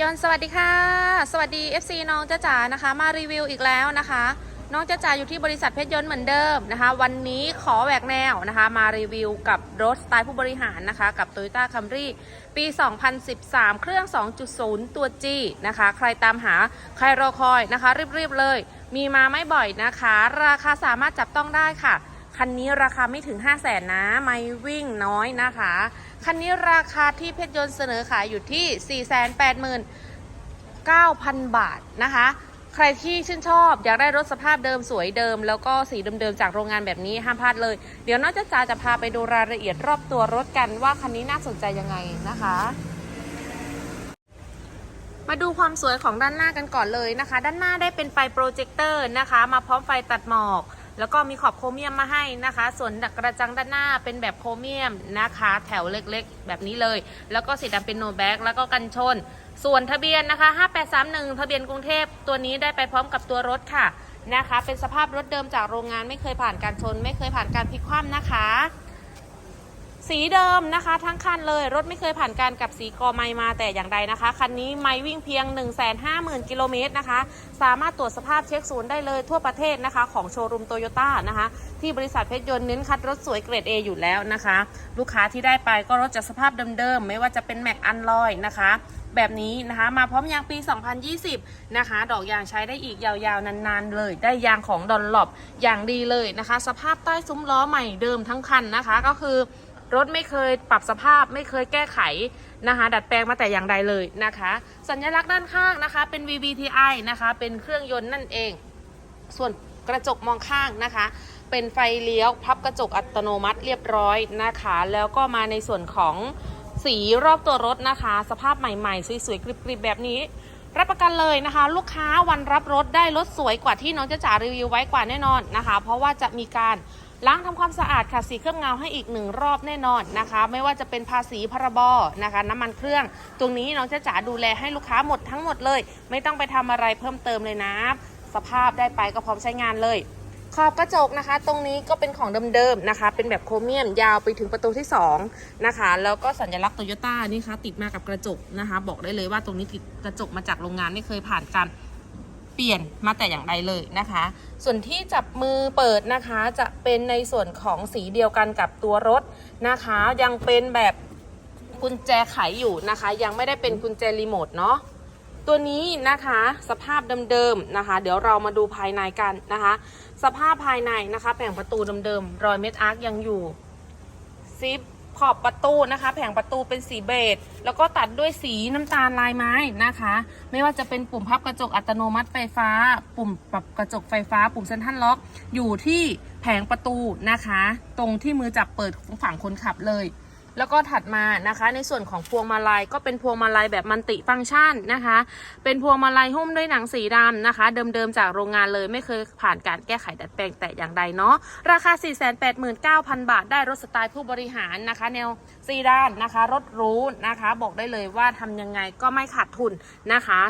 ยนสวัสดีค่ะ สวัสดี FC น้องจ้าจ๋านะคะ มารีวิวอีกแล้วนะคะ น้องจ้าจ๋าอยู่ที่บริษัทเพชรยนต์เหมือนเดิมนะคะ วันนี้ขอแหวกแนวนะคะ มารีวิวกับรถสไตล์ผู้บริหารนะคะ กับ Toyota Camry ปี 2013 เครื่อง 2.0 ตัว G นะคะ ใครตามหาใครรอคอยนะคะ รีบๆเลย มีมาไม่บ่อยนะคะ ราคาสามารถจับต้องได้ค่ะ คันนี้ราคาไม่ถึง 5 0 0แสนนะ ไม่วิ่งน้อยนะคะ คันนี้ราคาที่เพชรยนต์เสนอขายอยู่ที่ 489,000 บาทนะคะ ใครที่ชื่นชอบอยากได้รถสภาพเดิมสวยเดิม แล้วก็สีเดิมๆจากโรงงานแบบนี้ห้ามพลาดเลย เดี๋ยวน้อกจากจะจะพาไปดูรายละเอียดรอบตัวรถกันว่าคันนี้น่าสนใจยังไงนะคะมาดูความสวยของด้านหน้ากันก่อนเลยนะคะ ด้านหน้าได้เป็นไฟโปรเจคเตอร์นะคะ มาพร้อมไฟตัดหมอก แล้วก็มีขอบโครเมียมมาให้นะคะ ส่วนกระจังด้านหน้าเป็นแบบโครเมียมนะคะ แถวเล็กๆ แบบนี้เลย แล้วก็สีดำเป็นโนแบ็กแล้วก็กันชน ส่วนทะเบียนนะคะ 5831 ทะเบียนกรุงเทพตัวนี้ได้ไปพร้อมกับตัวรถค่ะนะคะ เป็นสภาพรถเดิมจากโรงงานไม่เคยผ่านการชน ไม่เคยผ่านการพลิกคว่ำนะคะ สีเดิมนะคะ ทั้งคันเลย รถไม่เคยผ่านการกับสีกอไมมาแต่อย่างใดนะคะ คันนี้ไม่วิ่งเพียง 150,000 กิโลเมตรนะคะ สามารถตรวจสภาพเช็คศูนย์ได้เลยทั่วประเทศนะคะ ของโชว์รูมโตโยต้านะคะ ที่บริษัทเพชรยนต์เน้นคัดรถสวยเกรด A อยู่แล้วนะคะ ลูกค้าที่ได้ไปก็รถจากสภาพเดิมๆไม่ว่าจะเป็นแม็กอันลอยนะคะแบบนี้นะคะมาพร้อมยางปี 2020 นะคะ ดอกยางใช้ได้อีกยาวๆ นานๆ เลย ได้ยางของดอนลอบอย่างดีเลยนะคะ สภาพใต้ซุ้มล้อใหม่เดิมทั้งคันนะคะ ก็คือ รถไม่เคยปรับสภาพไม่เคยแก้ไขนะคะ ดัดแปลงมาแต่อย่างใดเลยนะคะ สัญลักษณ์ด้านข้างนะคะ เป็น VVTi นะคะ เป็นเครื่องยนต์นั่นเอง ส่วนกระจกมองข้างนะคะ เป็นไฟเลี้ยวพับกระจกอัตโนมัติเรียบร้อยนะคะ แล้วก็มาในส่วนของสีรอบตัวรถนะคะ สภาพใหม่ ๆ สวยๆกริบๆแบบนี้ รับประกันเลยนะคะ ลูกค้าวันรับรถได้รถสวยกว่าที่น้องจะจ่ารีวิวไว้กว่าแน่นอนนะคะ เพราะว่าจะมีการ ล้างทำความสะอาดค่ะสีเคลือบเงาให้อีกหนึ่งรอบแน่นอนนะคะ ไม่ว่าจะเป็นภาษีพรบนะคะ น้ำมันเครื่อง ตรงนี้น้องจะจ๋าดูแลให้ลูกค้าหมดทั้งหมดเลย ไม่ต้องไปทำอะไรเพิ่มเติมเลยนะ สภาพได้ไปก็พร้อมใช้งานเลย ขอบกระจกนะคะ ตรงนี้ก็เป็นของเดิมๆนะคะ เป็นแบบโครเมียมยาวไปถึงประตูที่2นะคะแล้วก็สัญลักษณ์โตโยต้านี่คะติดมากับกระจกนะคะ บอกได้เลยว่าตรงนี้ติดกระจกมาจากโรงงานไม่เคยผ่านการ เปลี่ยนมาแต่อย่างใดเลยนะคะ ส่วนที่จับมือเปิดนะคะจะเป็นในส่วนของสีเดียวกันกับตัวรถนะคะ ยังเป็นแบบกุญแจไขอยู่นะคะ ยังไม่ได้เป็นกุญแจรีโมทเนาะตัวนี้นะคะสภาพเดิมๆนะคะ เดี๋ยวเรามาดูภายในกันนะคะ สภาพภายในนะคะแผงประตูเดิมๆรอยเม็ดอาร์คยังอยู่ซิป ขอบประตูนะคะ แผงประตูเป็นสีเบจแล้วก็ตัดด้วยสีน้ำตาลลายไม้นะคะ ไม่ว่าจะเป็นปุ่มพับกระจกอัตโนมัติไฟฟ้า ปุ่มปรับกระจกไฟฟ้า ปุ่มเซ็นทรัลล็อก อยู่ที่แผงประตูนะคะ ตรงที่มือจับเปิดของฝั่งคนขับเลย แล้วก็ถัดมานะคะ ในส่วนของพวงมาลัยก็เป็นพวงมาลัยแบบมันติฟังก์ชันนะคะ เป็นพวงมาลัยหุ้มด้วยหนังสีดำนะคะ เดิมๆจากโรงงานเลยไม่เคยผ่านการแก้ไขดัดแปลงแต่อย่างใดเนาะราคา 489,000 บาท ได้รถสไตล์ผู้บริหารนะคะ แนวซีดานนะคะ รถรูนะคะ บอกได้เลยว่าทำยังไงก็ไม่ขาดทุนนะคะ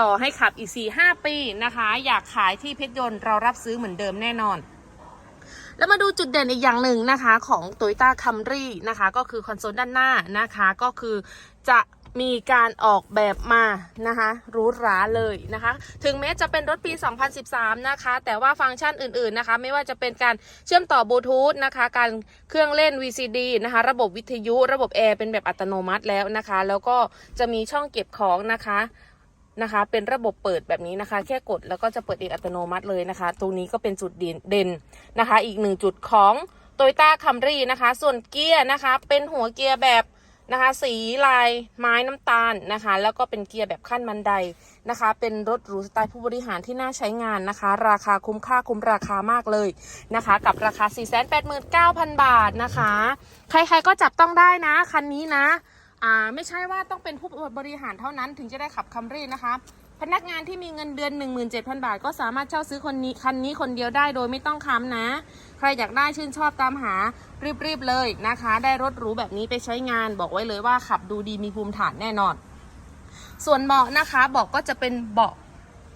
ต่อให้ขับอีก 4-5 ปีนะคะ อยากขายที่เพชรยนต์เรารับซื้อเหมือนเดิมแน่นอน แล้วมาดูจุดเด่นอีกอย่างหนึ่งนะคะของ Toyota Camry นะคะก็คือคอนโซลด้านหน้านะคะก็คือจะมีการออกแบบมานะคะหรูหราเลยนะคะ ถึงแม้จะเป็นรถปี 2013 นะคะ แต่ว่าฟังก์ชันอื่นๆนะคะ ไม่ว่าจะเป็นการเชื่อมต่อบลูทูธนะคะ การเครื่องเล่น VCD นะคะ ระบบวิทยุ ระบบแอร์เป็นแบบอัตโนมัติแล้วนะคะ แล้วก็จะมีช่องเก็บของนะคะ นะคะ เป็นระบบเปิดแบบนี้นะคะ แค่กดแล้วก็จะเปิดเองอัตโนมัติเลยนะคะ ตรงนี้ก็เป็นจุดเด่นนะคะ อีกหนึ่งจุดของ t o y ต้าคัมรี่นะคะ ส่วนเกียร์นะคะ เป็นหัวเกียร์แบบนะคะ สีลายไม้น้ำตาลนะคะ แล้วก็เป็นเกียร์แบบขั้นบันไดนะคะ เป็นรถหรูสไตล์ผู้บริหารที่น่าใช้งานนะคะ ราคาคุ้มค่าคุ้มราคามากเลยนะคะ กับราคา 489,000 บาทนะคะ ใครๆก็จับต้องได้นะ คันนี้นะ ไม่ใช่ว่าต้องเป็นผู้บริหารเท่านั้นถึงจะได้ขับคัมรี่นะคะ พนักงานที่มีเงินเดือน 17,000 บาท ก็สามารถเช่าซื้อคนนี้คันนี้คนเดียวได้โดยไม่ต้องค้ำนะ ใครอยากได้ชื่นชอบตามหารีบๆเลยนะคะ ได้รถหรูแบบนี้ไปใช้งาน บอกไว้เลยว่าขับดูดีมีภูมิฐานแน่นอน ส่วนเบาะนะคะเบาะก็จะเป็นเบาะ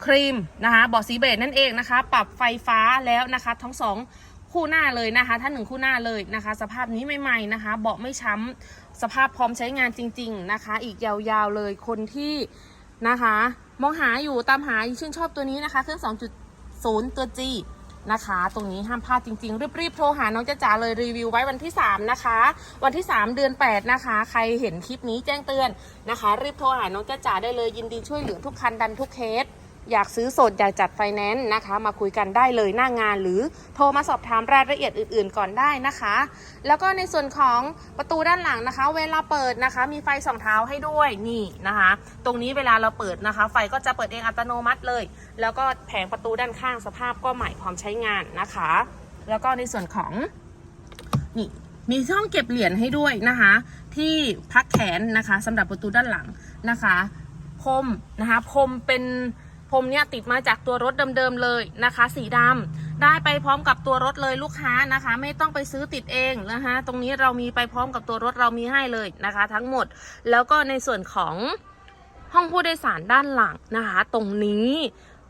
ครีมนะคะเบาะสีเบจนั่นเองนะคะ ปรับไฟฟ้าแล้วนะคะ ทั้งสอง คู่หน้าเลยนะคะ ท่านหนึ่งคู่หน้าเลยนะคะ สภาพนี้ใหม่ๆนะคะ เบาะไม่ช้ำสภาพพร้อมใช้งานจริง ๆนะคะ อีกยาวๆเลยคนที่นะคะ มองหาอยู่ตามหาชื่นชอบตัวนี้นะคะเครื่อง 2.0 ตัว G นะคะ ตรงนี้ห้ามพลาดจริงๆ รีบๆ โทรหาน้องจ้าจ๋าเลยรีวิวไว้วันที่ 3 นะคะ วันที่ 3 เดือน 8 นะคะ ใครเห็นคลิปนี้แจ้งเตือนนะคะ รีบโทรหาน้องจ้าจ๋าได้เลยยินดีช่วยเหลือทุกคันดันทุกเคส อยากซื้อสดอยากจัดไฟแนนซ์นะคะ มาคุยกันได้เลยหน้างาน หรือโทรมาสอบถามรายละเอียดอื่น ๆ ก่อนได้นะคะ แล้วก็ในส่วนของประตูด้านหลังนะคะ เวลาเปิดนะคะ มีไฟสองเท้าให้ด้วยนี่นะคะ ตรงนี้เวลาเราเปิดนะคะ ไฟก็จะเปิดเองอัตโนมัติเลย แล้วก็แผงประตูด้านข้างสภาพก็ใหม่พร้อมใช้งานนะคะ แล้วก็ในส่วนของนี่มีช่องเก็บเหรียญให้ด้วยนะคะ ที่พักแขนนะคะสำหรับประตูด้านหลังนะคะ พรมนะคะพรมเป็น พรมเนี่ยติดมาจากตัวรถเดิมๆเลยนะคะ สีดำได้ไปพร้อมกับตัวรถเลยลูกค้านะคะ ไม่ต้องไปซื้อติดเองนะคะตรงนี้เรามีไปพร้อมกับตัวรถเรามีให้เลยนะคะ ทั้งหมดแล้วก็ในส่วนของห้องผู้โดยสารด้านหลังนะคะ ตรงนี้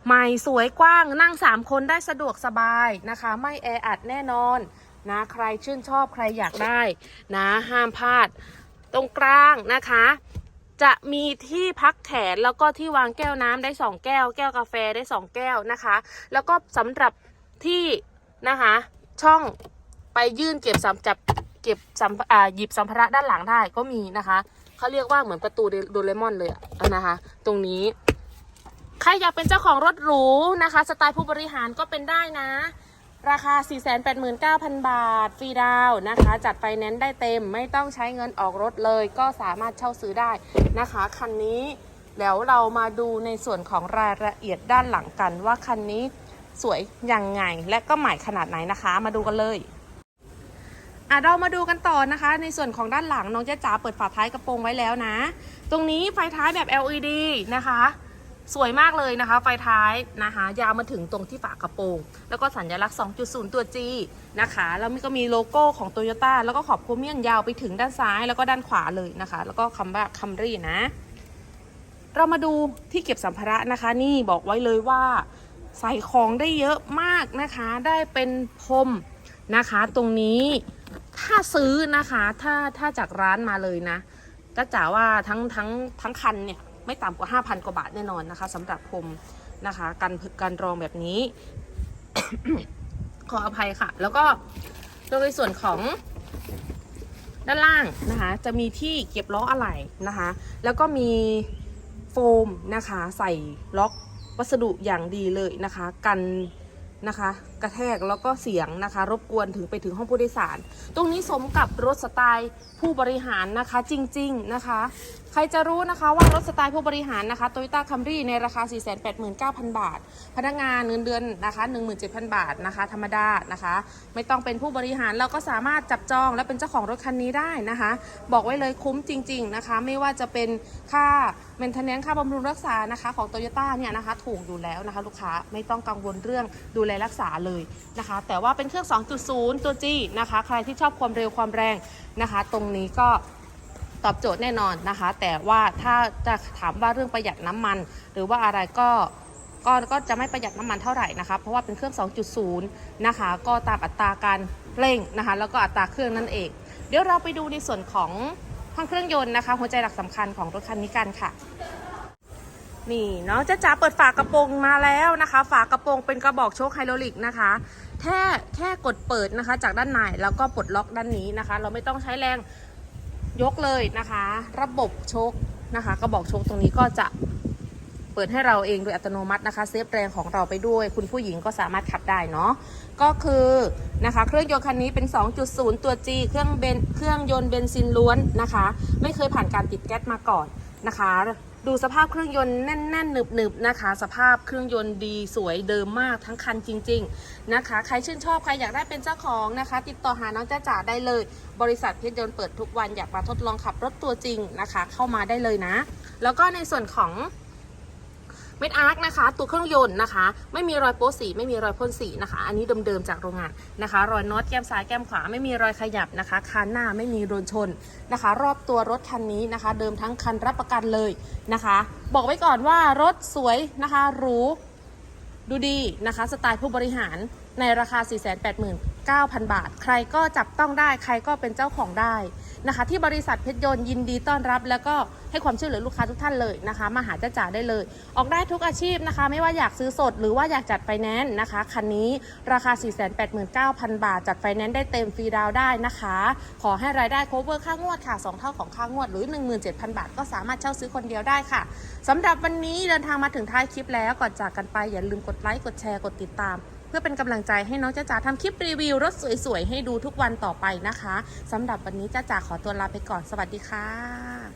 ใหม่สวยกว้างนั่ง 3 คนได้สะดวกสบายนะคะ ไม่แออัดแน่นอนนะใครชื่นชอบใครอยากได้นะห้ามพลาดตรงกลางนะคะ จะมีที่พักแขนแล้วก็ที่วางแก้วน้ำได้ 2 แก้ว แก้วกาแฟได้ 2 แก้วนะคะ แล้วก็สำหรับที่นะคะช่องไปยื่นเก็บสัมจับเก็บสัมอ่าหยิบสัมภาระด้านหลังได้ก็มีนะคะเขาเรียกว่าเหมือนประตูโดเรมอนเลยะนะคะ ตรงนี้ ใครอยากเป็นเจ้าของรถหรูนะคะ สไตล์ผู้บริหารก็เป็นได้นะ ราคา 489,000 บาท ฟรีดาวนะคะ จัดไฟแนนซ์ได้เต็ม ไม่ต้องใช้เงินออกรถเลย ก็สามารถเช่าซื้อได้นะคะ คันนี้แล้วเรามาดูในส่วนของรายละเอียดด้านหลังกันว่าคันนี้สวยยังไง และก็ใหม่ขนาดไหนนะคะ มาดูกันเลยอะเรามาดูกันต่อนะคะ ในส่วนของด้านหลังน้องเจ๊จ๋าเปิดฝาท้ายกระโปรงไว้แล้วนะ ตรงนี้ไฟท้ายแบบ LED นะคะ สวยมากเลยนะคะ ไฟท้ายนะคะยาวมาถึงตรงที่ฝากระโปรง แล้วก็สัญลักษณ์ 2.0 ตัว G นะคะแล้วมีก็มีโลโก้ของ Toyota แล้วก็ขอบโครเมียนยาวไปถึงด้านซ้ายแล้วก็ด้านขวาเลยนะคะ แล้วก็คำว่าคัมรี่นะ เรามาดูที่เก็บสัมภาระนะคะ นี่บอกไว้เลยว่าใส่ของได้เยอะมากนะคะ ได้เป็นพรมนะคะ ตรงนี้ถ้าซื้อนะคะ ถ้าถ้าจากร้านมาเลยนะก็จ๋าว่าทั้งทั้งทั้งคันเนี่ย ไม่ต่ำกว่า 5,000 กว่าบาทแน่นอนนะคะสำหรับพรมนะคะการผึกการรองแบบนี้ ขออภัยค่ะ แล้วก็โดยส่วนของด้านล่างนะคะจะมีที่เก็บล้ออะไหล่นะคะ แล้วก็มีโฟมนะคะใส่ล็อกวัสดุอย่างดีเลยนะคะ กันนะคะ กระแทกแล้วก็เสียงนะคะ รบกวนถึงไปถึงห้องผู้โดยสาร ตรงนี้สมกับรถสไตล์ผู้บริหารนะคะจริง ๆนะคะ ใครจะรู้นะคะว่ารถสไตล์ผู้บริหารนะคะ Toyota Camry ในราคา 489,000 บาท พนักงานเงินเดือนนะคะ 17,000 บาทนะคะ ธรรมดานะคะ ไม่ต้องเป็นผู้บริหารเราก็สามารถจับจองและเป็นเจ้าของรถคันนี้ได้นะคะ บอกไว้เลยคุ้มจริง ๆนะคะ ไม่ว่าจะเป็นค่า m มนเทนแนนค่าบำรุงรักษานะคะ ของ Toyota เนี่ยนะคะ ถูกอยู่แล้วนะคะ ลูกค้าไม่ต้องกังวลเรื่องดูแลรักษาเลยนะคะ แต่ว่าเป็นเครื่อง 2.0 ตัว G นะคะ ใครที่ชอบความเร็วความแรงนะคะ ตรงนี้ก็ตอบโจทย์แน่นอนนะคะ แต่ว่าถ้าจะถามว่าเรื่องประหยัดน้ำมัน หรือว่าอะไรก็ก็ก็จะไม่ประหยัดน้ำมันเท่าไหร่นะคะ เพราะว่าเป็นเครื่อง 2.0 นะคะ ก็ตามอัตราการเร่งนะคะ แล้วก็อัตราเครื่องนั่นเอง เดี๋ยวเราไปดูในส่วนของห้องเครื่องยนต์นะคะ หัวใจหลักสำคัญของรถคันนี้กันค่ะ นี่น้องจ้าจ๋าเปิดฝากระโปรงมาแล้วนะคะ ฝากระโปรงเป็นกระบอกโชคไฮดรอลิกนะคะ แค่แค่กดเปิดนะคะ จากด้านในแล้วก็ปลดล็อกด้านนี้นะคะ เราไม่ต้องใช้แรงยกเลยนะคะ ระบบโชคนะคะกระบอกโชคตรงนี้ก็จะเปิดให้เราเองโดยอัตโนมัตินะคะ เซฟแรงของเราไปด้วย คุณผู้หญิงก็สามารถขับได้เนาะก็คือนะคะเครื่องยนต์คันนี้เป็น 2.0 ตัว G เครื่องเบนเครื่องยนต์เบนซินล้วนนะคะ ไม่เคยผ่านการติดแก๊สมาก่อนนะคะ ดูสภาพเครื่องยนต์แน่นๆหนึบๆนะคะ สภาพเครื่องยนต์ดีสวยเดิมมากทั้งคันจริง ๆนะคะ ใครชื่นชอบใครอยากได้เป็นเจ้าของนะคะ ติดต่อหาน้องจ้าจ๋าได้เลย บริษัทเพชรยนต์เปิดทุกวันอยากมาทดลองขับรถตัวจริงนะคะ เข้ามาได้เลยนะ แล้วก็ในส่วนของ เม็ดอาร์คนะคะ ตัวเครื่องยนต์นะคะ ไม่มีรอยโป๊สีไม่มีรอยพ่นสีนะคะ อันนี้เดิมๆจากโรงงานนะคะ รอยน็อตแก้มซ้ายแก้มขวาไม่มีรอยขยับนะคะ คานหน้าไม่มีโดนชนนะคะ รอบตัวรถคันนี้นะคะ เดิมทั้งคันรับประกันเลยนะคะ บอกไว้ก่อนว่ารถสวยนะคะหรูดูดีนะคะ สไตล์ผู้บริหารในราคา 489,000 บาท ใครก็จับต้องได้ ใครก็เป็นเจ้าของได้ นะคะ ที่บริษัทเพชรยนต์ยินดีต้อนรับ แล้วก็ให้ความช่วยเหลือลูกค้าทุกท่านเลยนะคะ มาหาจ้าจ๋าได้เลย ออกได้ทุกอาชีพนะคะ ไม่ว่าอยากซื้อสดหรือว่าอยากจัดไฟแนนซ์นะคะคันนี้ราคา 489,000 บาท จัดไฟแนนซ์ได้เต็มฟรีดาวได้นะคะ ขอให้รายได้ cover ค่างวดค่ะ 2 เท่าของค่างวดหรือ 17,000 บาท ก็สามารถเช่าซื้อคนเดียวได้ค่ะสำหรับวันนี้เดินทางมาถึงท้ายคลิปแล้วก่อนจากกันไปอย่าลืมกดไลค์กดแชร์กดติดตาม เพื่อเป็นกำลังใจให้น้องจ้าจ๋าทำคลิปรีวิวรถสวยๆ ให้ดูทุกวันต่อไปนะคะสำหรับวันนี้จ้าจ๋าขอตัวลาไปก่อนสวัสดีค่ะ